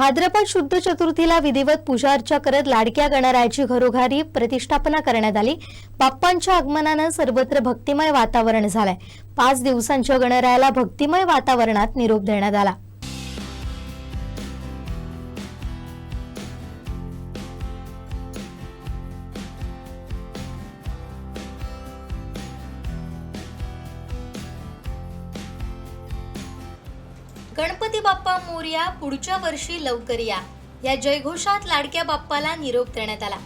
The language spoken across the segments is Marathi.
भाद्रपद शुद्ध चतुर्थीला विधिवत पूजा अर्चा करत लाडक्या गणरायाची घरोघरी प्रतिष्ठापना करण्यात आली. बाप्पांच्या आगमनानं सर्वत्र भक्तिमय वातावरण झालंय. पाच दिवसांच्या गणरायाला भक्तिमय वातावरणात निरोप देण्यात आला. गणपती बाप्पा मोर्या पुढच्या वर्षी लवकर या. या जयघोषात लाडक्या बाप्पाला निरोप देण्यात आला.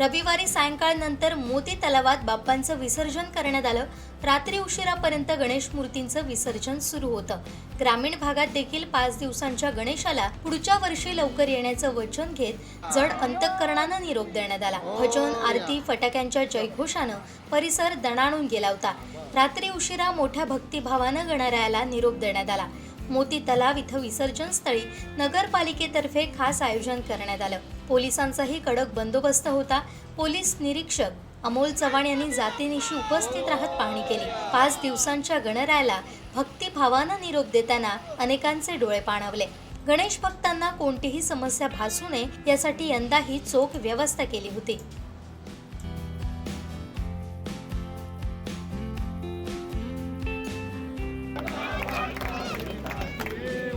रविवारी सायंकाळनंतर मोती तलावात बाप्पांचं विसर्जन करण्यात आलं. रात्री उशिरापर्यंत गणेश मूर्तींचं विसर्जन सुरू होतं. ग्रामीण भागात देखील पाच दिवसांच्या गणेशाला पुढच्या वर्षी लवकर येण्याचं वचन घेत जड अंतःकरणानं निरोप देण्यात आला. भजन आरती फटाक्यांच्या जयघोषानं परिसर दणाणून गेला होता. रात्री उशिरा मोठ्या भक्तिभावानं गणरायाला निरोप देण्यात आला. मोती तलाव इथं विसर्जन स्थळी नगरपालिकेतर्फे खास आयोजन करण्यात आलं. पोलिसांचाही कडक बंदोबस्त होता. पोलीस निरीक्षक अमोल चव्हाण यांनी जातीनिशी उपस्थित राहत पाहणी केली. पाच दिवसांच्या गणरायाला भक्तिभावानं निरोप देताना अनेकांचे डोळे पाणावले. गणेश भक्तांना कोणतीही समस्या भासू नये यासाठी यंदाही चोख व्यवस्था केली होती.